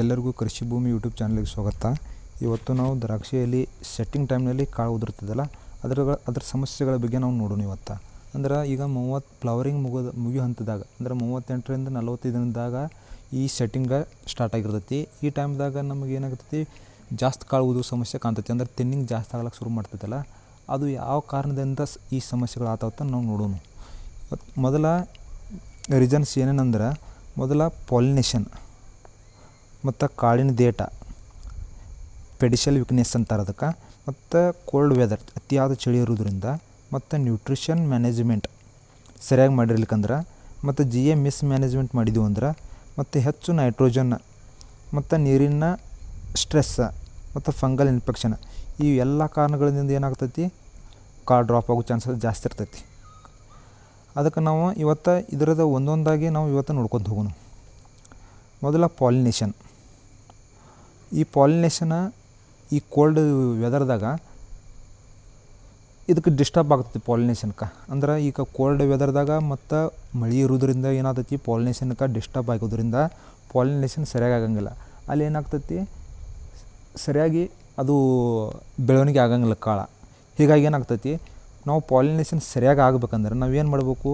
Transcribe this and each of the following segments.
ಎಲ್ಲರಿಗೂ ಕೃಷಿ ಭೂಮಿ ಯೂಟ್ಯೂಬ್ ಚಾನಲ್ಗೆ ಸ್ವಾಗತ. ಇವತ್ತು ನಾವು ದ್ರಾಕ್ಷಿಯಲ್ಲಿ ಸೆಟ್ಟಿಂಗ್ ಟೈಮ್ನಲ್ಲಿ ಕಾಳು ಉದುರ್ತದಲ್ಲ ಅದರ ಅದ್ರ ಸಮಸ್ಯೆಗಳ ಬಗ್ಗೆ ನಾವು ನೋಡೋಣ ಇವತ್ತು. ಅಂದ್ರೆ ಈಗ ಮೂವತ್ತು ಫ್ಲವರಿಂಗ್ ಮುಗಿದ ಮುಗಿಯೋ ಹಂತದಾಗ ಅಂದ್ರೆ ಮೂವತ್ತೆಂಟರಿಂದ ನಲವತ್ತೈದು ದಿನದಾಗ ಈ ಸೆಟ್ಟಿಂಗ ಸ್ಟಾರ್ಟ್ ಆಗಿರ್ತೈತಿ. ಈ ಟೈಮ್ದಾಗ ನಮಗೆ ಏನಾಗ್ತೈತಿ? ಜಾಸ್ತಿ ಕಾಳು ಉದುರು ಸಮಸ್ಯೆ ಕಾಣ್ತೈತಿ. ಅಂದ್ರೆ ತಿನ್ನಿಂಗ್ ಜಾಸ್ತಿ ಆಗ್ಲಕ್ಕೆ ಶುರು ಮಾಡ್ತೈತಲ್ಲ, ಅದು ಯಾವ ಕಾರಣದಿಂದ ಈ ಸಮಸ್ಯೆಗಳು ಆತಾವತ್ತ ನಾವು ನೋಡೋಣ. ಮೊದಲ ರೀಸನ್ಸ್ ಏನೇನಂದ್ರೆ, ಮೊದಲ ಪಾಲಿನೇಷನ್ ಮತ್ತು ಕಾಳಿನ ದೇಟ ಪೆಡಿಷಲ್ ವೀಕ್ನೆಸ್ ಅಂತಾರೆ ಅದಕ್ಕೆ, ಮತ್ತು ಕೋಲ್ಡ್ ವೆದರ್ ಅತಿಯಾದ ಚಳಿ ಇರೋದ್ರಿಂದ ಮತ್ತು ನ್ಯೂಟ್ರಿಷನ್ ಮ್ಯಾನೇಜ್ಮೆಂಟ್ ಸರಿಯಾಗಿ ಮಾಡಿರ್ಲಿಕ್ಕಂದ್ರೆ, ಮತ್ತು ಜಿ ಎ ಮಿಸ್ ಮ್ಯಾನೇಜ್ಮೆಂಟ್ ಮಾಡಿದೆವು ಅಂದ್ರೆ, ಮತ್ತು ಹೆಚ್ಚು ನೈಟ್ರೋಜನ್ ಮತ್ತು ನೀರಿನ ಸ್ಟ್ರೆಸ್ಸ ಮತ್ತು ಫಂಗಲ್ ಇನ್ಫೆಕ್ಷನ್ ಈ ಎಲ್ಲ ಕಾರಣಗಳಿಂದ ಏನಾಗ್ತೈತಿ? ಕಾಳು ಡ್ರಾಪ್ ಆಗೋ ಚಾನ್ಸಸ್ ಜಾಸ್ತಿ ಇರ್ತೈತಿ. ಅದಕ್ಕೆ ನಾವು ಇವತ್ತು ಇದರದ ಒಂದೊಂದಾಗಿ ನಾವು ಇವತ್ತು ನೋಡ್ಕೊತ ಹೋಗೋಣ ಮೊದಲ ಪಾಲಿನೇಷನ್ ಈ ಪಾಲಿನೇಷನ ಈ ಕೋಲ್ಡ್ ವೆದರ್ದಾಗ ಇದಕ್ಕೆ ಡಿಸ್ಟರ್ಬ್ ಆಗ್ತೈತಿ ಪಾಲಿನೇಷನ್ಕ. ಅಂದ್ರೆ ಈಗ ಕೋಲ್ಡ್ ವೆದರ್ದಾಗ ಮತ್ತು ಮಳೆ ಇರೋದ್ರಿಂದ ಏನಾಗ್ತೈತಿ ಪಾಲಿನೇಷನ್ಕ ಡಿಸ್ಟರ್ಬ್ ಆಗೋದ್ರಿಂದ ಪಾಲಿನೇಷನ್ ಸರಿಯಾಗಿ ಆಗಂಗಿಲ್ಲ. ಅಲ್ಲಿ ಏನಾಗ್ತೈತಿ, ಸರಿಯಾಗಿ ಅದು ಬೆಳವಣಿಗೆ ಆಗಂಗಿಲ್ಲ ಕಾಳ. ಹೀಗಾಗಿ ಏನಾಗ್ತೈತಿ, ನಾವು ಪಾಲಿನೇಷನ್ ಸರಿಯಾಗಿ ಆಗ್ಬೇಕಂದ್ರೆ ನಾವೇನು ಮಾಡಬೇಕು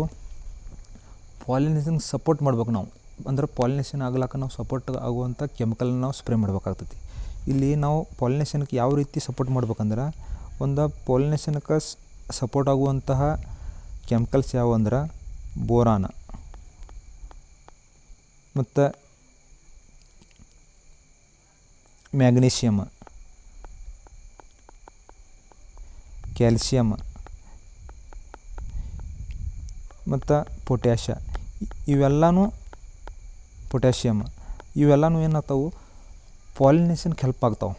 ಪಾಲಿನೇಷನ್ ಸಪೋರ್ಟ್ ಮಾಡ್ಬೇಕು ನಾವು. ಅಂದ್ರೆ ಪಾಲಿನೇಷನ್ ಆಗ್ಲಾಕ ನಾವು ಸಪೋರ್ಟ್ ಆಗುವಂಥ ಕೆಮಿಕಲ್ನ ನಾವು ಸ್ಪ್ರೇ ಮಾಡ್ಬೇಕಾಗ್ತೈತಿ. ಇಲ್ಲಿ ನಾವು ಪಾಲಿನೇಷನ್ಗೆ ಯಾವ ರೀತಿ ಸಪೋರ್ಟ್ ಮಾಡ್ಬೇಕಂದ್ರೆ, ಒಂದು ಪಾಲಿನೇಷನ್ಗೆ ಸಪೋರ್ಟ್ ಆಗುವಂತಹ ಕೆಮಿಕಲ್ಸ್ ಯಾವುವು ಅಂದ್ರೆ, ಬೋರಾನ. ಮತ್ತು ಮ್ಯಾಗ್ನೀಷಿಯಮ್ ಕ್ಯಾಲ್ಸಿಯಮ್ ಮತ್ತು ಪೊಟ್ಯಾಷ ಇವೆಲ್ಲನೂ ಪೊಟ್ಯಾಷಿಯಮ್ ಇವೆಲ್ಲನೂ ಏನಾಗ್ತಾವೆ? ಪಾಲಿನೇಷನ್ಗೆ ಹೆಲ್ಪ್ ಆಗ್ತಾವೆ.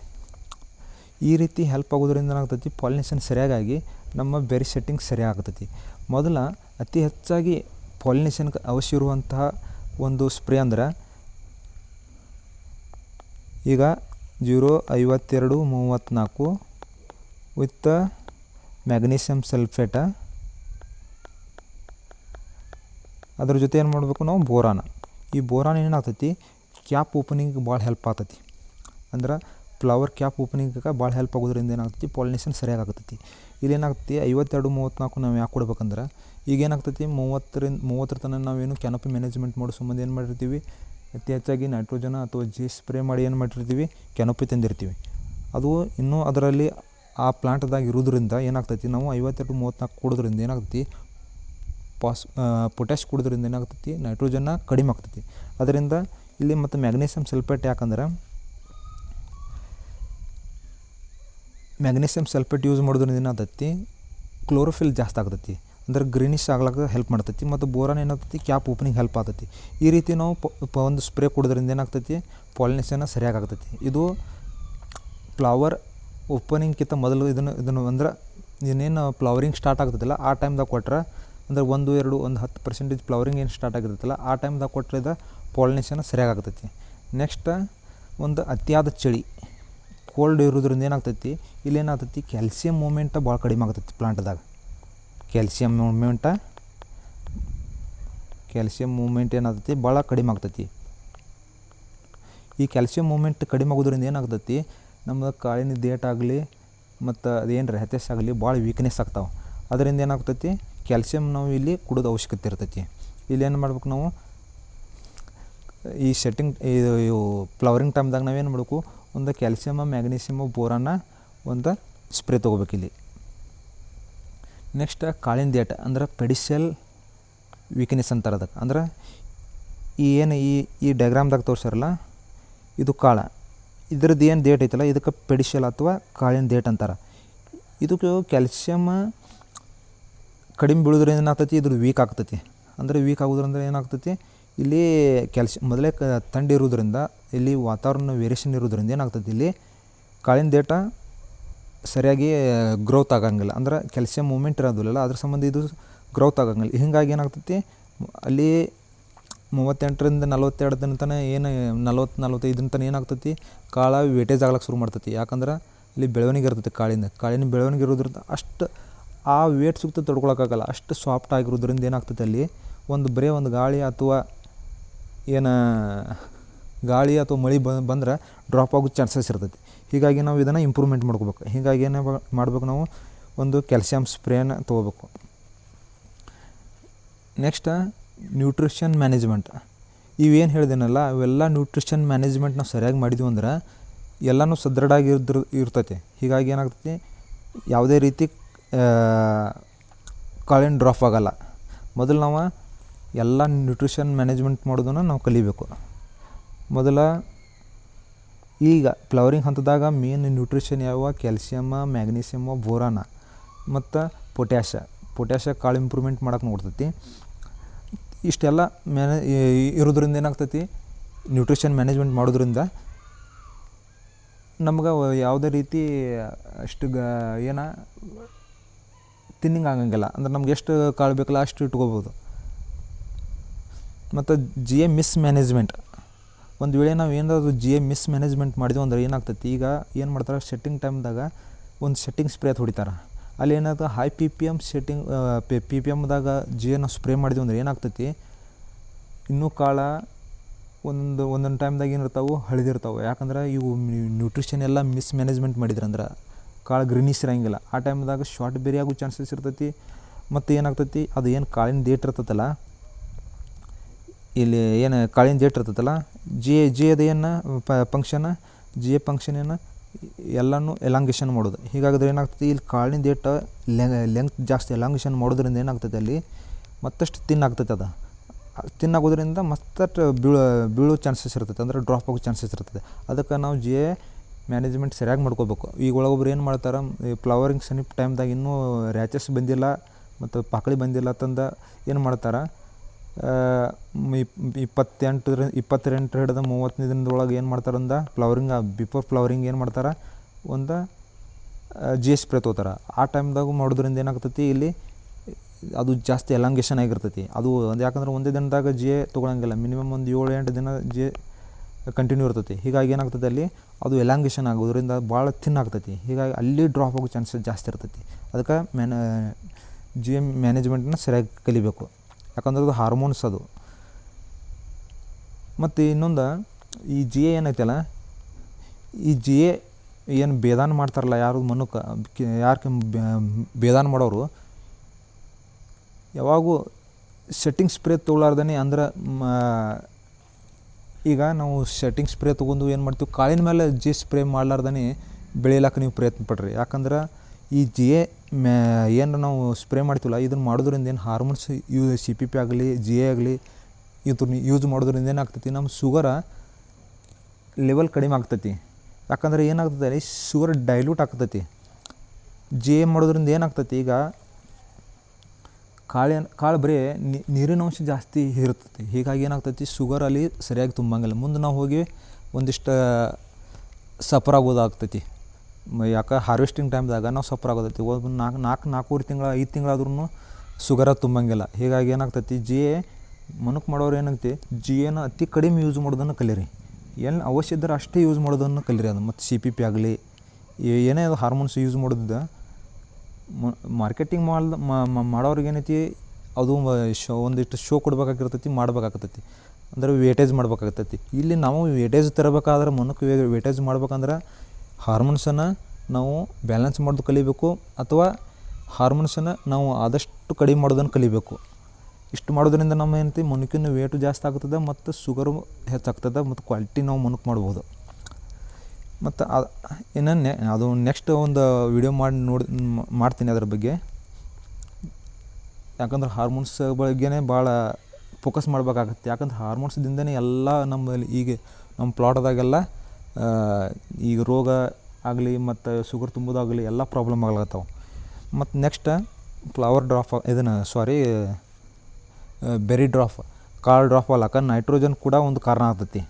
ಈ ರೀತಿ ಹೆಲ್ಪ್ ಆಗೋದ್ರಿಂದ ಏನಾಗ್ತೈತಿ? ಪಾಲಿನೇಷನ್ ಸರಿಯಾಗಿ ನಮ್ಮ ಬೆರಿ ಸೆಟ್ಟಿಂಗ್ ಸರಿಯಾಗಿ ಆಗ್ತೈತಿ. ಮೊದಲ ಅತಿ ಹೆಚ್ಚಾಗಿ ಪಾಲಿನೇಷನ್ಗೆ ಅವಶ್ಯ ಇರುವಂತಹ ಒಂದು ಸ್ಪ್ರೇ ಅಂದ್ರೆ ಈಗ ಜೀರೋ ಐವತ್ತೆರಡು ಮೂವತ್ತ್ನಾಲ್ಕು ವಿತ್ ಮ್ಯಾಗ್ನೀಷಿಯಮ್ ಸಲ್ಫೇಟ. ಅದ್ರ ಜೊತೆ ಏನು ಮಾಡಬೇಕು ನಾವು ಬೋರಾನ. ಈ ಬೋರಾನ್ ಏನಾಗ್ತೈತಿ? ಕ್ಯಾಪ್ ಓಪನಿಂಗ್ ಭಾಳ ಹೆಲ್ಪ್ ಆಗ್ತೈತಿ. ಅಂದ್ರೆ ಫ್ಲವರ್ ಕ್ಯಾಪ್ ಓಪನಿಂಗ್ಗೆ ಭಾಳ ಹೆಲ್ಪ್ ಆಗೋದ್ರಿಂದ ಏನಾಗ್ತೈತಿ? ಪಾಲಿನೇಷನ್ ಸರಿಯಾಗಿ ಆಗ್ತೈತಿ. ಇಲ್ಲಿ ಏನಾಗ್ತೈತಿ? ಐವತ್ತೆರಡು ಮೂವತ್ತ್ನಾಲ್ಕು ನಾವು ಯಾಕೆ ಕೊಡ್ಬೇಕಂದ್ರೆ, ಈಗ ಏನಾಗ್ತೈತಿ? ಮೂವತ್ತರಿಂದ, ಮೂವತ್ತರ ತನಕ ನಾವೇನು ಕ್ಯಾನಪಿ ಮ್ಯಾನೇಜ್ಮೆಂಟ್ ಮಾಡೋ ಸಂಬಂಧ ಏನು ಮಾಡಿರ್ತೀವಿ? ಅತಿ ಹೆಚ್ಚಾಗಿ ನೈಟ್ರೋಜನ ಅಥವಾ ಜಿ ಸ್ಪ್ರೇ ಮಾಡಿ ಏನು ಮಾಡಿರ್ತೀವಿ? ಕ್ಯಾನಪಿ ತಂದಿರ್ತೀವಿ. ಅದು ಇನ್ನೂ ಅದರಲ್ಲಿ ಆ ಪ್ಲಾಂಟ್ದಾಗ ಇರೋದ್ರಿಂದ ಏನಾಗ್ತೈತಿ? ನಾವು ಐವತ್ತೆರಡು ಮೂವತ್ತ್ನಾಲ್ಕು ಕೊಡೋದ್ರಿಂದ ಏನಾಗ್ತೈತಿ? ಪಾಸ್ ಪೊಟ್ಯಾಶ್ ಕುಡಿದ್ರಿಂದ ಏನಾಗ್ತೈತಿ? ನೈಟ್ರೋಜನ್ನ ಕಡಿಮೆ ಆಗ್ತೈತಿ. ಅದರಿಂದ ಇಲ್ಲಿ ಮತ್ತು ಮ್ಯಾಗ್ನೀಷಿಯಮ್ ಸಲ್ಫೇಟ್ ಯಾಕಂದ್ರೆ ಮ್ಯಾಗ್ನೀಷಿಯಮ್ ಸಲ್ಫೇಟ್ ಯೂಸ್ ಮಾಡೋದ್ರಿಂದ ಏನಾಗ್ತೈತಿ? ಕ್ಲೋರೋಫಿಲ್ ಜಾಸ್ತಿ ಆಗ್ತೈತಿ. ಅಂದ್ರೆ ಗ್ರೀನಿಶ್ ಆಗ್ಲಾಕ ಹೆಲ್ಪ್ ಮಾಡ್ತೈತಿ. ಮತ್ತು ಬೋರಾನ್ ಏನಾಗ್ತೈತಿ? ಕ್ಯಾಪ್ ಓಪನಿಂಗ್ ಹೆಲ್ಪ್ ಆಗ್ತೈತಿ. ಈ ರೀತಿ ನಾವು ಪ ಒಂದು ಸ್ಪ್ರೇ ಕೊಡೋದ್ರಿಂದ ಏನಾಗ್ತೈತಿ? ಪಾಲಿನೇಷನ್ ಸರಿಯಾಗಿ ಆಗ್ತೈತಿ. ಇದು ಫ್ಲವರ್ ಓಪನಿಂಗ್ಕಿಂತ ಮೊದಲು ಇದನ್ನು ಇದನ್ನು ಅಂದ್ರೆ ಇನ್ನೇನು ಫ್ಲವರಿಂಗ್ ಸ್ಟಾರ್ಟ್ ಆಗ್ತದಲ್ಲ ಆ ಟೈಮ್ದಾಗ ಕೊಟ್ರೆ ಅಂದ್ರೆ ಒಂದು, ಎರಡು, ಒಂದು ಹತ್ತು ಪರ್ಸೆಂಟೇಜ್ ಫ್ಲವರಿಂಗ್ ಏನು ಸ್ಟಾರ್ಟ್ ಆಗಿರ್ತೈತಲ್ಲ, ಆ ಟೈಮ್ದಾಗ ಕೊಟ್ಟರೆ ಪಾಲಿನೇಷನ್ ಸರಿಯಾಗಿ ಆಗ್ತೈತಿ. ನೆಕ್ಸ್ಟ್ ಒಂದು ಅತಿಯಾದ ಚಳಿ ಕೋಲ್ಡ್ ಇರೋದ್ರಿಂದ ಏನಾಗ್ತೈತಿ ಇಲ್ಲೇನಾಗ್ತೈತಿ ಕ್ಯಾಲ್ಸಿಯಂ ಮೂಮೆಂಟ ಭಾಳ ಕಡಿಮೆ ಆಗ್ತೈತಿ ಪ್ಲಾಂಟ್ದಾಗ ಕ್ಯಾಲ್ಸಿಯಂ ಮೂಮೆಂಟ ಕ್ಯಾಲ್ಸಿಯಂ ಮೂಮೆಂಟ್ ಏನಾಗ್ತೈತಿ ಭಾಳ ಕಡಿಮೆ ಆಗ್ತೈತಿ. ಈ ಕ್ಯಾಲ್ಸಿಯಂ ಮೂಮೆಂಟ್ ಕಡಿಮೆ ಆಗೋದ್ರಿಂದ ಏನಾಗ್ತೈತಿ ನಮ್ಮ ಕಾಳಿನ ಡೇಟ್ ಆಗಲಿ, ಮತ್ತು ಅದೇನು ರೆಹತೆಸ್ ಆಗಲಿ ಭಾಳ ವೀಕ್ನೆಸ್ ಆಗ್ತಾವೆ. ಅದರಿಂದ ಏನಾಗ್ತೈತಿ ಕ್ಯಾಲ್ಸಿಯಂ ನಾವು ಇಲ್ಲಿ ಕುಡೋದು ಅವಶ್ಯಕತೆ ಇರ್ತೈತಿ. ಇಲ್ಲಿ ಏನು ಮಾಡ್ಬೇಕು ನಾವು? ಈ ಸೆಟ್ಟಿಂಗ್ ಇದು, ಇವು ಫ್ಲವರಿಂಗ್ ಟೈಮ್ದಾಗ ನಾವೇನು ಮಾಡಬೇಕು? ಒಂದು ಕ್ಯಾಲ್ಸಿಯಮ್ ಮ್ಯಾಗ್ನೀಷಿಯಮ ಬೋರಾನ ಒಂದು ಸ್ಪ್ರೇ ತೊಗೋಬೇಕು ಇಲ್ಲಿ. ನೆಕ್ಸ್ಟ್ ಕಾಳಿನ ದೇಟ ಅಂದ್ರೆ ಪೆಡಿಷಲ್ ವೀಕ್ನೆಸ್ ಅಂತಾರೆ ಅದಕ್ಕೆ. ಅಂದ್ರೆ ಈ ಏನು ಈ ಈ ಡಯಾಗ್ರಾಮ್ದಾಗ ತೋರಿಸಾರಲ್ಲ ಇದು ಕಾಳ. ಇದ್ರದ್ದು ಏನು ಡೇಟ್ ಐತಲ್ಲ, ಇದಕ್ಕೆ ಪೆಡಿಷಲ್ ಅಥವಾ ಕಾಳಿನ ಡೇಟ್ ಅಂತಾರೆ. ಇದಕ್ಕೆ ಕ್ಯಾಲ್ಸಿಯಮ್ ಕಡಿಮೆ ಬೀಳೋದ್ರಿಂದ ಏನಾಗ್ತೈತಿ? ಇದ್ರ ವೀಕ್ ಆಗ್ತೈತಿ. ಅಂದರೆ ವೀಕ್ ಆಗೋದ್ರಿಂದ ಏನಾಗ್ತೈತಿ? ಇಲ್ಲಿ ಕೆಲ್ಸ ಮೊದಲೇ ಕ ತಂಡ ಇರೋದ್ರಿಂದ, ಇಲ್ಲಿ ವಾತಾವರಣ ವೇರಿಯೇಷನ್ ಇರೋದ್ರಿಂದ ಏನಾಗ್ತೈತಿ? ಇಲ್ಲಿ ಕಾಳಿನ ಡೇಟ ಸರಿಯಾಗಿ ಗ್ರೋತ್ ಆಗಂಗಿಲ್ಲ. ಅಂದ್ರೆ ಕ್ಯಾಲ್ಸಿಯಂ ಮೂಮೆಂಟ್ ಇರೋದಿಲ್ಲ ಅದ್ರ ಸಂಬಂಧ ಇದು ಗ್ರೋತ್ ಆಗಂಗಿಲ್ಲ. ಹೀಗಾಗಿ ಏನಾಗ್ತೈತಿ? ಅಲ್ಲಿ ಮೂವತ್ತೆಂಟರಿಂದ ನಲ್ವತ್ತೆರಡು ದಿನ ತನಕ ಏನು, ನಲವತ್ತು ನಲ್ವತ್ತೈದು ತನಕ ಏನಾಗ್ತೈತಿ? ಕಾಳ ವೇಟೇಜ್ ಆಗ್ಲಕ್ಕೆ ಶುರು ಮಾಡ್ತೈತಿ. ಯಾಕಂದ್ರೆ ಇಲ್ಲಿ ಬೆಳವಣಿಗೆ ಇರ್ತೈತಿ ಕಾಳಿಂದ. ಕಾಳಿನ ಬೆಳವಣಿಗೆ ಇರೋದ್ರಿಂದ ಅಷ್ಟು ಆ ವೇಟ್ ಸುತ್ತ ತಡ್ಕೊಳಕ್ಕಾಗಲ್ಲ. ಅಷ್ಟು ಸಾಫ್ಟ್ ಆಗಿರೋದ್ರಿಂದ ಏನಾಗ್ತದೆ ಅಲ್ಲಿ? ಒಂದು ಬರೇ ಒಂದು ಗಾಳಿ ಅಥವಾ ಏನು ಗಾಳಿ ಅಥವಾ ಮಳೆ ಬಂದ್ರೆ ಡ್ರಾಪ್ ಆಗೋ ಚಾನ್ಸಸ್ ಇರ್ತೈತಿ. ಹೀಗಾಗಿ ನಾವು ಇದನ್ನು ಇಂಪ್ರೂವ್ಮೆಂಟ್ ಮಾಡ್ಕೋಬೇಕು. ಹೀಗಾಗಿ ಏನು ಮಾಡ್ಬೇಕು ನಾವು? ಒಂದು ಕ್ಯಾಲ್ಸಿಯಂ ಸ್ಪ್ರೇನ ತೊಗೋಬೇಕು. ನೆಕ್ಸ್ಟ್ ನ್ಯೂಟ್ರಿಷನ್ ಮ್ಯಾನೇಜ್ಮೆಂಟ್ ಇವೇನು ಹೇಳಿದೆನಲ್ಲ ಅವೆಲ್ಲ ನ್ಯೂಟ್ರಿಷನ್ ಮ್ಯಾನೇಜ್ಮೆಂಟ್ ನಾವು ಸರಿಯಾಗಿ ಮಾಡಿದ್ವಿ ಅಂದ್ರೆ, ಎಲ್ಲನೂ ಸದೃಢ ಆಗಿದ್ರ ಇರ್ತೈತಿ. ಹೀಗಾಗಿ ಏನಾಗ್ತೈತಿ? ಯಾವುದೇ ರೀತಿ ಕಾಳಿನ ಡ್ರಾಪ್ ಆಗೋಲ್ಲ. ಮೊದಲು ನಾವು ಎಲ್ಲ ನ್ಯೂಟ್ರಿಷನ್ ಮ್ಯಾನೇಜ್ಮೆಂಟ್ ಮಾಡೋದನ್ನು ನಾವು ಕಲಿಬೇಕು. ಮೊದಲ ಈಗ ಫ್ಲವರಿಂಗ್ ಹಂತದಾಗ ಮೇನ್ ನ್ಯೂಟ್ರಿಷನ್ ಯಾವ ಕ್ಯಾಲ್ಸಿಯಮ್ಮ ಮ್ಯಾಗ್ನೀಸಿಯಮ್ಮ ಬೋರಾನ ಮತ್ತು ಪೊಟ್ಯಾಶ ಪೊಟ್ಯಾಶ ಕಾಳು ಇಂಪ್ರೂವ್ಮೆಂಟ್ ಮಾಡಕ್ಕೆ ನೋಡ್ತೈತಿ. ಇಷ್ಟೆಲ್ಲ ಮ್ಯಾನೇ ಇರೋದ್ರಿಂದ ಏನಾಗ್ತೈತಿ? ನ್ಯೂಟ್ರಿಷನ್ ಮ್ಯಾನೇಜ್ಮೆಂಟ್ ಮಾಡೋದ್ರಿಂದ ನಮ್ಗೆ ಯಾವುದೇ ರೀತಿ ಅಷ್ಟು ಗ, ಏನು ತಿನ್ನಿಂಗ್ ಆಗಂಗಿಲ್ಲ. ಅಂದ್ರೆ ನಮ್ಗೆ ಎಷ್ಟು ಕಾಳು ಬೇಕಲ್ಲ ಅಷ್ಟು ಇಟ್ಕೋಬೋದು. ಮತ್ತು ಜಿ ಎ ಮಿಸ್ ಮ್ಯಾನೇಜ್ಮೆಂಟ್ ಒಂದು ವೇಳೆ ನಾವು ಏನಾದರೂ ಜಿ ಎ ಮಿಸ್ ಮ್ಯಾನೇಜ್ಮೆಂಟ್ ಮಾಡಿದ್ವಿ ಅಂದ್ರೆ ಏನಾಗ್ತೈತಿ? ಈಗ ಏನು ಮಾಡ್ತಾರೆ? ಸೆಟ್ಟಿಂಗ್ ಟೈಮ್ದಾಗ ಒಂದು ಸೆಟ್ಟಿಂಗ್ ಸ್ಪ್ರೇ ಅದು ಹೊಡಿತಾರೆ. ಅಲ್ಲಿ ಏನಾಯ್ತು high P P M setting P P ಎಮ್ದಾಗ G A ನಾವು ಸ್ಪ್ರೇ ಮಾಡಿದ್ವಿ ಅಂದ್ರೆ ಏನಾಗ್ತೈತಿ? ಇನ್ನೂ ಕಾಳ ಒಂದು, ಒಂದೊಂದು ಟೈಮ್ದಾಗ ಏನಿರ್ತಾವೆ ಹಳದಿರ್ತಾವೆ ಯಾಕಂದ್ರೆ ಇವು ನ್ಯೂಟ್ರಿಷನ್ ಎಲ್ಲ ಮಿಸ್ ಮ್ಯಾನೇಜ್ಮೆಂಟ್ ಮಾಡಿದ್ರಂದ್ರೆ. ಕಾಳು ಗ್ರೀನಿಶ್ ಇರೋಂಗಿಲ್ಲ. ಆ ಟೈಮ್ದಾಗ ಶಾರ್ಟ್ ಬೇರೆ ಆಗೋ ಚಾನ್ಸಸ್ ಇರ್ತೈತಿ. ಮತ್ತು ಏನಾಗ್ತೈತಿ? ಅದು ಏನು ಕಾಳಿನ ಡೇಟ್ ಇರ್ತೈತಲ್ಲ? ಇಲ್ಲಿ ಏನು ಕಾಳಿನ ಡೇಟ್ ಇರ್ತೈತಲ್ಲ? ಜಿ ಜಿ ಅದು ಏನು? ಫಂಕ್ಷನ್ ಜಿ ಎ ಫಂಕ್ಷನ್ ಏನು? ಎಲ್ಲನೂ ಎಲಾಂಗೇಷನ್ ಮಾಡೋದು. ಹೀಗಾಗಿದ್ರೆ ಏನಾಗ್ತೈತಿ? ಇಲ್ಲಿ ಕಾಳಿನ ಡೇಟ್ ಲೆಂತ್ ಜಾಸ್ತಿ ಎಲಾಂಗೇಷನ್ ಮಾಡೋದ್ರಿಂದ ಏನಾಗ್ತೈತೆ ಅಲ್ಲಿ? ಮತ್ತಷ್ಟು ತಿನ್ನಾಗ್ತೈತೆ ಅದು. ತಿನ್ನಾಗೋದ್ರಿಂದ ಮತ್ತಷ್ಟು ಬೀಳೋ ಬೀಳೋ ಚಾನ್ಸಸ್ ಇರ್ತೈತೆ. ಅಂದ್ರೆ ಡ್ರಾಪ್ ಆಗೋ ಚಾನ್ಸಸ್ ಇರ್ತದೆ ಅದಕ್ಕೆ ನಾವು ಜಿ ಮ್ಯಾನೇಜ್ಮೆಂಟ್ ಸರಿಯಾಗಿ ಮಾಡ್ಕೋಬೇಕು. ಈಗ ಒಳಗೊಬ್ರು ಏನು ಮಾಡ್ತಾರೆ, ಈ ಫ್ಲವರಿಂಗ್ ಸನಿಪ್ ಟೈಮ್ದಾಗ ಇನ್ನೂ ರ್ಯಾಚಸ್ ಬಂದಿಲ್ಲ, ಮತ್ತು ಪಾಕಳಿ ಬಂದಿಲ್ಲ ಅಂತಂದು ಏನು ಮಾಡ್ತಾರೆ ಇಪ್ಪತ್ತೆಂಟರ ಇಪ್ಪತ್ತೆಂಟು ಹಿಡಿದ ಮೂವತ್ತನೇ ದಿನದೊಳಗೆ ಏನು ಮಾಡ್ತಾರಂದ ಫ್ಲವರಿಂಗ್ ಬಿಫೋರ್ ಫ್ಲವರಿಂಗ್ ಏನು ಮಾಡ್ತಾರೆ, ಒಂದು ಜಿ ಎಸ್ ಸ್ಪ್ರೇ ತೊಗೋತಾರೆ. ಆ ಟೈಮ್ದಾಗೂ ಮಾಡೋದ್ರಿಂದ ಏನಾಗ್ತೈತಿ, ಇಲ್ಲಿ ಅದು ಜಾಸ್ತಿ ಎಲಾಂಗೇಷನ್ ಆಗಿರ್ತೈತಿ. ಅದು ಒಂದು ಯಾಕಂದ್ರೆ ಒಂದೇ ದಿನದಾಗ ಜಿ ಎ ತೊಗೊಳಂಗಿಲ್ಲ. ಮಿನಿಮಮ್ ಒಂದು ಏಳು ಎಂಟು ದಿನ ಜಿ ಕಂಟಿನ್ಯೂ ಇರ್ತೈತಿ. ಹೀಗಾಗಿ ಏನಾಗ್ತದೆ ಅಲ್ಲಿ? ಅದು ಎಲಾಂಗೇಷನ್ ಆಗೋದ್ರಿಂದ ಭಾಳ ಥಿನ್ ಆಗ್ತೈತಿ. ಹೀಗಾಗಿ ಅಲ್ಲಿ ಡ್ರಾಪ್ ಆಗೋ ಚಾನ್ಸಸ್ ಜಾಸ್ತಿ ಇರ್ತೈತಿ. ಅದಕ್ಕೆ ಮ್ಯಾನ ಜಿ ಎಂ ಮ್ಯಾನೇಜ್ಮೆಂಟನ್ನ ಸರಿಯಾಗಿ ಕಲಿಬೇಕು. ಯಾಕಂದ್ರೆ ಅದು ಹಾರ್ಮೋನ್ಸ್ ಅದು. ಮತ್ತು ಇನ್ನೊಂದು, ಈ ಜಿ ಎ ಏನೈತಲ್ಲ? ಈ ಜಿ ಎ ಏನು ಬೇದಾನ ಮಾಡ್ತಾರಲ್ಲ ಯಾರು ಮನುಕ್ಕೆ ಯಾರು ಬೇದಾನ ಮಾಡೋರು? ಯಾವಾಗೂ ಸೆಟ್ಟಿಂಗ್ ಸ್ಪ್ರೇ ತೊಗೊಳಾರ್ದೇ ಅಂದ್ರೆ ಈಗ ನಾವು ಸೆಟ್ಟಿಂಗ್ ಸ್ಪ್ರೇ ತೊಗೊಂಡು ಏನು ಮಾಡ್ತೀವಿ? ಕಾಳಿನ ಮೇಲೆ ಜಿ ಸ್ಪ್ರೇ ಮಾಡ್ಲಾರ್ದನೆ ಬೆಳಿಲಾಕ ನೀವು ಪ್ರಯತ್ನ ಪಡ್ರಿ. ಯಾಕಂದ್ರೆ ಈ ಜಿ ಎ ಮ್ಯಾ ಏನು ನಾವು ಸ್ಪ್ರೇ ಮಾಡ್ತೀವಲ್ಲ, ಇದನ್ನು ಮಾಡೋದ್ರಿಂದ ಏನು hormones U C P P ಆಗಲಿ ಜಿ ಎ ಆಗಲಿ ಇದನ್ನ ಯೂಸ್ ಮಾಡೋದ್ರಿಂದ ಏನಾಗ್ತೈತಿ? ನಮ್ಮ ಶುಗರ ಲೆವೆಲ್ ಕಡಿಮೆ ಆಗ್ತೈತಿ. ಯಾಕಂದ್ರೆ ಏನಾಗ್ತದೆ ಶುಗರ್ ಡೈಲ್ಯೂಟ್ ಆಗ್ತೈತಿ. ಜಿ ಎ ಮಾಡೋದ್ರಿಂದ ಏನಾಗ್ತೈತಿ? ಈಗ ಕಾಳು ಕಾಳು ಬರೀ ನೀರಿನ ಅಂಶ ಜಾಸ್ತಿ ಇರ್ತೈತಿ ಹೀಗಾಗಿ ಏನಾಗ್ತೈತಿ ಶುಗರ್ ಅಲ್ಲಿ ಸರಿಯಾಗಿ ತುಂಬಂಗಿಲ್ಲ. ಮುಂದೆ ನಾವು ಹೋಗಿ ಒಂದಿಷ್ಟು ಸಫರ್ ಆಗೋದಾಗ್ತೈತಿ. ಯಾಕೆ ಹಾರ್ವೆಸ್ಟಿಂಗ್ ಟೈಮ್ದಾಗ ನಾವು ಸಫರ್ ಆಗೋದೈತಿ. ಒಂದು ನಾಲ್ಕು ನಾಲ್ಕು ನಾಲ್ಕೂವರೆ ತಿಂಗಳ, ಐದು ತಿಂಗಳಾದ್ರೂ ಶುಗರ ತುಂಬಂಗಿಲ್ಲ. ಹೀಗಾಗಿ ಏನಾಗ್ತೈತಿ ಜಿ ಎ ಮನುಕ್ ಮಾಡೋರು ಏನಾಗ್ತಿ ಜಿ ಎನ ಅತಿ ಕಡಿಮೆ ಯೂಸ್ ಮಾಡೋದನ್ನು ಕಲೀರಿ. ಏನು ಅವಶ್ಯ ಇದ್ದರೆ ಅಷ್ಟೇ ಯೂಸ್ ಮಾಡೋದನ್ನು ಕಲೀರಿ ಅದು. ಮತ್ತು ಸಿ ಪಿ ಪಿ ಆಗಲಿ ಏನೇ ಅದು ಹಾರ್ಮೋನ್ಸ್ ಯೂಸ್ ಮಾಡೋದು ಮಾರ್ಕೆಟಿಂಗ್ ಮಾಡ್ದ ಮಾಡೋರಿಗೆ ಏನೈತಿ ಅದು ಶೋ, ಒಂದಿಷ್ಟು ಶೋ ಕೊಡ್ಬೇಕಾಗಿರ್ತೈತಿ, ಮಾಡ್ಬೇಕಾಗ್ತೈತಿ. ಅಂದ್ರೆ ವೇಟೇಜ್ ಮಾಡ್ಬೇಕಾಗ್ತೈತಿ. ಇಲ್ಲಿ ನಾವು ವೇಟೇಜ್ ತರಬೇಕಾದ್ರೆ ಮನಕ್ಕೆ ವೇಟೇಜ್ ಮಾಡ್ಬೇಕಂದ್ರೆ ಹಾರ್ಮೋನ್ಸನ್ನು ನಾವು ಬ್ಯಾಲೆನ್ಸ್ ಮಾಡೋದು ಕಲಿಬೇಕು, ಅಥವಾ ಹಾರ್ಮೋನ್ಸನ್ನು ನಾವು ಆದಷ್ಟು ಕಡಿಮೆ ಮಾಡೋದನ್ನು ಕಲಿಬೇಕು. ಇಷ್ಟು ಮಾಡೋದ್ರಿಂದ ನಮ್ಮ ಏನೈತಿ ಮನುಕಿನ ವೇಟು ಜಾಸ್ತಿ ಆಗ್ತದೆ, ಮತ್ತು ಶುಗರು ಹೆಚ್ಚಾಗ್ತದೆ, ಮತ್ತು ಕ್ವಾಲಿಟಿ ನಾವು ಮನಕ್ಕೆ ಮಾಡ್ಬೋದು. ಮತ್ತು ಇನ್ನು ನೆ ಅದು ನೆಕ್ಸ್ಟ್ ಒಂದು ವಿಡಿಯೋ ಮಾಡಿ ನೋಡಿ, ಮಾಡ್ತೀನಿ ಅದ್ರ ಬಗ್ಗೆ. ಯಾಕಂದ್ರೆ ಹಾರ್ಮೋನ್ಸ್ ಬಗ್ಗೆನೇ ಭಾಳ ಫೋಕಸ್ ಮಾಡಬೇಕಾಗತ್ತೆ. ಯಾಕಂದ್ರೆ ಹಾರ್ಮೋನ್ಸ್ದಿಂದನೇ ಎಲ್ಲ ನಮ್ಮಲ್ಲಿ ಈಗ, ನಮ್ಮ ಪ್ಲಾಟ್ದಾಗೆಲ್ಲ ಈಗ ರೋಗ ಆಗಲಿ ಮತ್ತು ಶುಗರ್ ತುಂಬೋದಾಗಲಿ ಎಲ್ಲ ಪ್ರಾಬ್ಲಮ್ ಆಗ್ಲತ್ತವೆ ಮತ್ತು ನೆಕ್ಸ್ಟ್ ಫ್ಲವರ್ ಡ್ರಾಪ್ ಇದನ್ನು ಸಾರಿ ಬೆರಿ ಡ್ರಾಫ್ ಕಾಳು ಡ್ರಾಪ್ ಆಗ್ಲಕ್ಕ ನೈಟ್ರೋಜನ್ ಕೂಡ ಒಂದು ಕಾರಣ ಆಗ್ತೈತಿ.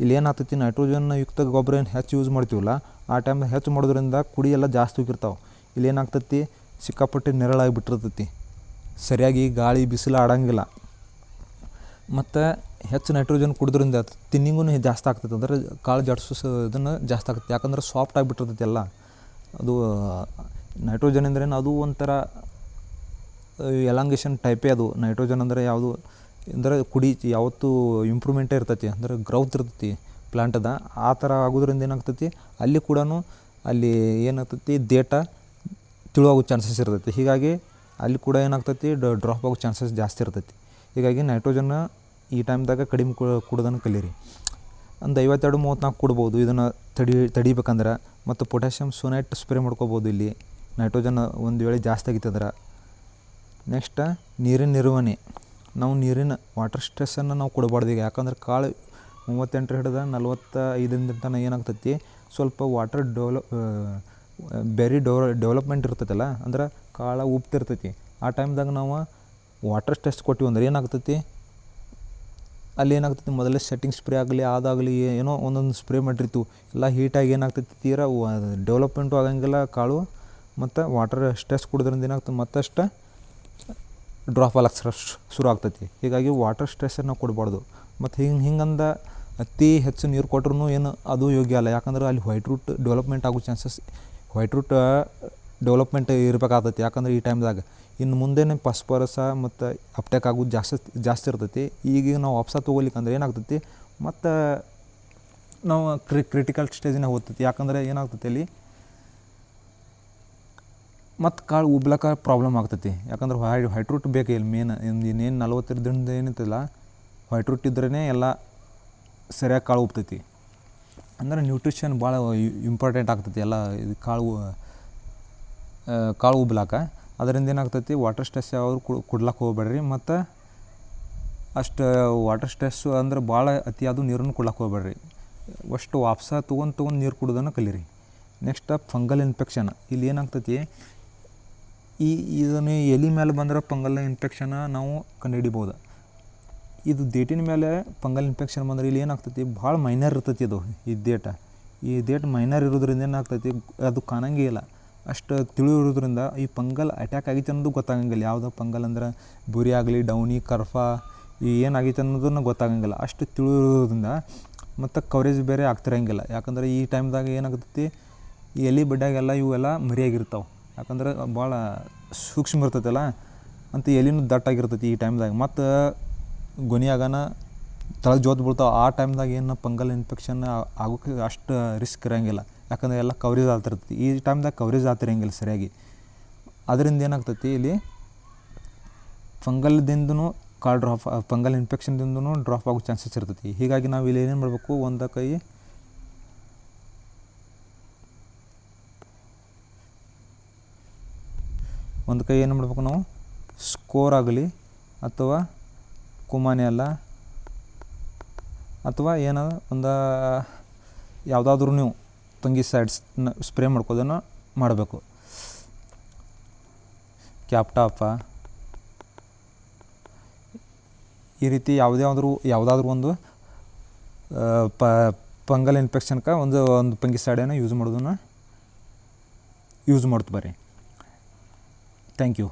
ಇಲ್ಲಿ ಏನಾಗ್ತೈತಿ ನೈಟ್ರೋಜನ್ ಯುಕ್ತ ಗೊಬ್ಬರ ಏನು ಹೆಚ್ಚು ಯೂಸ್ ಮಾಡ್ತೀವಲ್ಲ, ಆ ಟೈಮ್ನಾಗ ಹೆಚ್ಚು ಮಾಡೋದ್ರಿಂದ ಕುಡಿ ಎಲ್ಲ ಜಾಸ್ತಿ ಹೋಗಿರ್ತಾವೆ. ಇಲ್ಲಿ ಏನಾಗ್ತೈತಿ, ಸಿಕ್ಕಾಪಟ್ಟೆ ನೆರಳಾಗಿ ಬಿಟ್ಟಿರ್ತೈತಿ ಸರಿಯಾಗಿ ಗಾಳಿ ಬಿಸಿಲು ಆಡಂಗಿಲ್ಲ. ಮತ್ತು ಹೆಚ್ಚು ನೈಟ್ರೋಜನ್ ಕುಡಿದ್ರಿಂದ ತಿನ್ನಿಂಗೂ ಜಾಸ್ತಿ ಆಗ್ತೈತೆ, ಅಂದರೆ ಕಾಳು ಜಡ್ಸೋ ಇದನ್ನು ಜಾಸ್ತಿ ಆಗ್ತೈತೆ. ಯಾಕಂದ್ರೆ ಸಾಫ್ಟ್ ಆಗಿಬಿಟ್ಟಿರ್ತೈತಿ ಎಲ್ಲ. ಅದು ನೈಟ್ರೋಜನ್ ಅಂದ್ರೇನು ಅದು ಒಂಥರ ಎಲಾಂಗೇಷನ್ ಟೈಪೇ ಅದು. ನೈಟ್ರೋಜನ್ ಅಂದರೆ ಯಾವುದು? ಅಂದ್ರೆ ಕುಡಿ ಯಾವತ್ತೂ ಇಂಪ್ರೂವ್ಮೆಂಟೇ ಇರ್ತೈತಿ, ಅಂದ್ರೆ ಗ್ರೌತ್ ಇರ್ತೈತಿ ಪ್ಲ್ಯಾಂಟದ ಆ ಥರ ಆಗೋದ್ರಿಂದ ಏನಾಗ್ತೈತಿ? ಅಲ್ಲಿ ಕೂಡ ಅಲ್ಲಿ ಏನಾಗ್ತೈತಿ? ಡೇಟ ತಿಳುವಾಗೋ ಚಾನ್ಸಸ್ ಇರ್ತೈತಿ. ಹೀಗಾಗಿ ಅಲ್ಲಿ ಕೂಡ ಏನಾಗ್ತೈತಿ? ಡ್ರಾಪ್ ಆಗೋ ಚಾನ್ಸಸ್ ಜಾಸ್ತಿ ಇರ್ತೈತಿ. ಹೀಗಾಗಿ ನೈಟ್ರೋಜನ್ನ ಈ ಟೈಮ್ದಾಗ ಕಡಿಮೆ ಕುಡ್ದನ್ನು ಕಲೀರಿ. ಒಂದು ಐವತ್ತೆರಡು ಮೂವತ್ತ್ನಾಲ್ಕು ಕೊಡ್ಬೋದು. ಇದನ್ನು ತಡಿ, ತಡಿಬೇಕಂದ್ರೆ ಮತ್ತು ಪೊಟ್ಯಾಷಿಯಮ್ ಸೋನೈಟ್ ಸ್ಪ್ರೇ ಮಾಡ್ಕೋಬೋದು ಇಲ್ಲಿ. ನೈಟ್ರೋಜನ್ ಒಂದು ವೇಳೆ ಜಾಸ್ತಿ ಆಗಿತ್ತಂದ್ರೆ. ನೆಕ್ಸ್ಟ್ ನೀರಿನ ನಿರ್ವಹಣೆ. ನಾವು ನೀರಿನ ವಾಟರ್ ಸ್ಟ್ರೆಸ್ಸನ್ನು ನಾವು ಕೊಡಬಾರ್ದು ಈಗ. ಯಾಕಂದ್ರೆ ಕಾಳು ಮೂವತ್ತೆಂಟರ ಹಿಡಿದ ನಲ್ವತ್ತ ಐದರಿಂದ ತನಕ ಏನಾಗ್ತೈತಿ? ಸ್ವಲ್ಪ ವಾಟರ್ ಡೆವಲ ಬೆರಿ ಡೆವ ಡೆವಲಪ್ಮೆಂಟ್ ಇರ್ತೈತಲ್ಲ, ಅಂದ್ರೆ ಕಾಳು ಉಪ್ತಿರ್ತೈತಿ. ಆ ಟೈಮ್ದಾಗ ನಾವು ವಾಟರ್ ಸ್ಟ್ರೆಸ್ ಕೊಟ್ಟಿವಿ ಅಂದ್ರೆ ಏನಾಗ್ತೈತಿ? ಅಲ್ಲಿ ಏನಾಗ್ತೈತಿ? ಮೊದಲೇ ಸೆಟ್ಟಿಂಗ್ ಸ್ಪ್ರೇ ಆಗಲಿ, ಅದಾಗಲಿ, ಏನೋ ಒಂದೊಂದು ಸ್ಪ್ರೇ ಮಾಡಿರ್ತೀವಿ. ಎಲ್ಲ ಹೀಟಾಗಿ ಏನಾಗ್ತೈತಿ? ತೀರಾ ಡೆವಲಪ್ಮೆಂಟು ಆಗಂಗಿಲ್ಲ ಕಾಳು, ಮತ್ತು ವಾಟರ್ ಸ್ಟ್ರೆಸ್ ಕುಡಿದ್ರಿಂದ ಏನಾಗ್ತದೆ ಮತ್ತಷ್ಟು ಡ್ರಾಪ್ ಆಗ್ಲಕ್ಕೆ ಶುರು ಆಗ್ತೈತಿ. ಹೀಗಾಗಿ ವಾಟರ್ ಸ್ಟ್ರೆಸ್ಸನ್ನು ಕೊಡಬಾರ್ದು. ಮತ್ತು ಹಿಂಗೆ ಹಿಂಗಂದ ಅತಿ ಹೆಚ್ಚು ನೀರು ಕೊಟ್ರೂ ಏನು ಅದು ಯೋಗ್ಯ ಅಲ್ಲ. ಯಾಕಂದ್ರೆ ಅಲ್ಲಿ ವೈಟ್ ರೂಟ್ ಡೆವಲಪ್ಮೆಂಟ್ ಆಗೋ ಚಾನ್ಸಸ್ ವೈಟ್ ರೂಟ್ ಡೆವಲಪ್ಮೆಂಟ್ ಇರಬೇಕಾಗ್ತೈತಿ. ಯಾಕಂದ್ರೆ ಈ ಟೈಮ್ದಾಗ ಇನ್ನು ಮುಂದೆನೇ ಪಸ್ಪರಸ ಮತ್ತು ಅಪ್ಟ್ಯಾಕ್ ಆಗೋದು ಜಾಸ್ತಿ ಜಾಸ್ತಿ ಇರ್ತೈತಿ. ಈಗ ನಾವು ವಾಪಸ ತೊಗೊಲಿಕ್ಕಂದ್ರೆ ಏನಾಗ್ತೈತಿ? ಮತ್ತು ನಾವು ಕ್ರಿ ಕ್ರಿಟಿಕಲ್ ಸ್ಟೇಜಿನಾಗ ಹೋಗ್ತೈತಿ. ಯಾಕಂದರೆ ಏನಾಗ್ತೈತಿ ಅಲ್ಲಿ ಮತ್ತು ಕಾಳು ಉಬ್ಲಕ ಪ್ರಾಬ್ಲಮ್ ಆಗ್ತೈತಿ. ಯಾಕಂದ್ರೆ ಹೈ ವೈಟ್ ರೂಟ್ ಬೇಕು ಇಲ್ಲಿ ಮೇನ್ ಇನ್ನೇನು ನಲ್ವತ್ತರ ದಿನದ ಏನೈತಲ್ಲ ವೈಟ್ ರೂಟ್ ಇದ್ರೇ ಎಲ್ಲ ಸರಿಯಾಗಿ ಕಾಳು ಉಬ್ತೈತಿ. ಅಂದ್ರೆ ನ್ಯೂಟ್ರಿಷನ್ ಭಾಳ ಇಂಪಾರ್ಟೆಂಟ್ ಆಗ್ತೈತಿ ಎಲ್ಲ ಇದು ಕಾಳು ಕಾಳು ಉಬ್ಲಾಕ. ಅದರಿಂದ ಏನಾಗ್ತೈತಿ ವಾಟರ್ ಸ್ಟ್ರೆಸ್ ಯಾವ್ದು ಕುಡ್ಲಕ್ಕೆ ಹೋಗ್ಬೇಡ್ರಿ. ಮತ್ತು ಅಷ್ಟು ವಾಟರ್ ಸ್ಟ್ರೆಸ್ಸು ಅಂದ್ರೆ ಭಾಳ ಅತಿಯಾದ ನೀರನ್ನು ಕುಡ್ಲಕ್ಕೆ ಹೋಗ್ಬೇಡ್ರಿ. ಅಷ್ಟು ವಾಪ್ಸ ತೊಗೊಂಡು ತೊಗೊಂಡು ನೀರು ಕುಡ್ದನ್ನು ಕಲೀರಿ. ನೆಕ್ಸ್ಟ್ ಫಂಗಲ್ ಇನ್ಫೆಕ್ಷನ್ ಇಲ್ಲಿ ಏನಾಗ್ತೈತಿ ಈ ಇದನ್ನು ಎಲೆ ಮೇಲೆ ಬಂದ್ರೆ ಪಂಗಲ್ ಇನ್ಫೆಕ್ಷನ ನಾವು ಕಂಡುಹಿಡಿಬೋದು. ಇದು ದೇಟಿನ ಮೇಲೆ ಪಂಗಲ್ ಇನ್ಫೆಕ್ಷನ್ ಬಂದ್ರೆ ಇಲ್ಲಿ ಏನಾಗ್ತೈತಿ? ಭಾಳ ಮೈನರ್ ಇರ್ತೈತಿ ಅದು ಈ ದೇಟ ಈ ದೇಟ್ ಮೈನರ್ ಇರೋದ್ರಿಂದ ಏನಾಗ್ತೈತಿ? ಅದು ಕಾಣಂಗೇ ಇಲ್ಲ. ಅಷ್ಟು ತಿಳು ಇರೋದ್ರಿಂದ ಈ ಪಂಗಲ್ ಅಟ್ಯಾಕ್ ಆಗೈತೆ ಅನ್ನೋದು ಗೊತ್ತಾಗಂಗಿಲ್ಲ. ಯಾವುದೋ ಪಂಗಲ್ ಅಂದ್ರೆ ಬುರಿ ಆಗಲಿ ಡೌನಿ ಕರ್ಫ, ಈ ಏನಾಗೈತೆ ಅನ್ನೋದನ್ನು ಗೊತ್ತಾಗಂಗಿಲ್ಲ. ಅಷ್ಟು ತಿಳು ಇರೋದ್ರಿಂದ ಮತ್ತು ಕವರೇಜ್ ಬೇರೆ ಆಗ್ತಿರಂಗಿಲ್ಲ. ಯಾಕಂದ್ರೆ ಈ ಟೈಮ್ದಾಗ ಏನಾಗ್ತೈತಿ? ಎಲೆ ಬಡ್ಡಾಗೆಲ್ಲ ಇವೆಲ್ಲ ಮರಿಯಾಗಿರ್ತಾವೆ. ಯಾಕಂದ್ರೆ ಭಾಳ ಸೂಕ್ಷ್ಮ ಇರ್ತೈತಲ್ಲ, ಅಂತ ಎಲೆನೂ ದಟ್ಟಾಗಿರ್ತೈತಿ ಈ ಟೈಮ್ದಾಗ ಮತ್ತು ಗೊನೆಯಾಗನ ತಳಗೆ ಜೋತ್ ಬೀಳ್ತಾವೆ. ಆ ಟೈಮ್ದಾಗ ಏನು ಪಂಗಲ್ ಇನ್ಫೆಕ್ಷನ್ ಆಗೋಕ್ಕೆ ಅಷ್ಟು ರಿಸ್ಕ್ ಇರೋಂಗಿಲ್ಲ. ಯಾಕಂದರೆ ಎಲ್ಲ ಕವರೇಜ್ ಆಗ್ತಿರ್ತೈತಿ ಈ ಟೈಮ್ದಾಗ ಕವರೇಜ್ ಆಗ್ತಿರಂಗಿಲ್ಲ ಸರಿಯಾಗಿ. ಅದರಿಂದ ಏನಾಗ್ತೈತಿ ಇಲ್ಲಿ, ಫಂಗಲ್ದಿಂದನೂ ಕಾಳು ಡ್ರಾಪ್ ಫಂಗಲ್ ಇನ್ಫೆಕ್ಷನ್ದಿಂದನೂ ಡ್ರಾಪ್ ಆಗೋ ಚಾನ್ಸಸ್ ಇರ್ತೈತಿ. ಹೀಗಾಗಿ ನಾವು ಇಲ್ಲಿ ಏನೇನು ಮಾಡಬೇಕು? ಒಂದು ಕೈ ಒಂದು ಕೈ ಏನು ಮಾಡ್ಬೇಕು ನಾವು? ಸ್ಕೋರ್ ಆಗಲಿ ಅಥವಾ ಕುಮಾನೆ ಅಲ್ಲ, ಅಥವಾ ಏನ ಒಂದು ಯಾವುದಾದ್ರೂ ನೀವು ಫಂಗಿಸೈಡ್ಸ್ನ ಸ್ಪ್ರೇ ಮಾಡ್ಕೋದನ್ನು ಮಾಡಬೇಕು. ಕ್ಯಾಪ್ಟಾಪ ಈ ರೀತಿ ಯಾವುದೇ ಆದರೂ, ಯಾವುದಾದ್ರೂ ಒಂದು ಪ, ಪಂಗಲ್ ಇನ್ಫೆಕ್ಷನ್ಗೆ ಒಂದು ಒಂದು ಪಂಗಿ ಫಂಗಿಸೈಡನ್ನು ಯೂಸ್ ಮಾಡೋದನ್ನು ಯೂಸ್ ಮಾಡ್ತು ಬರ್ರಿ. Thank you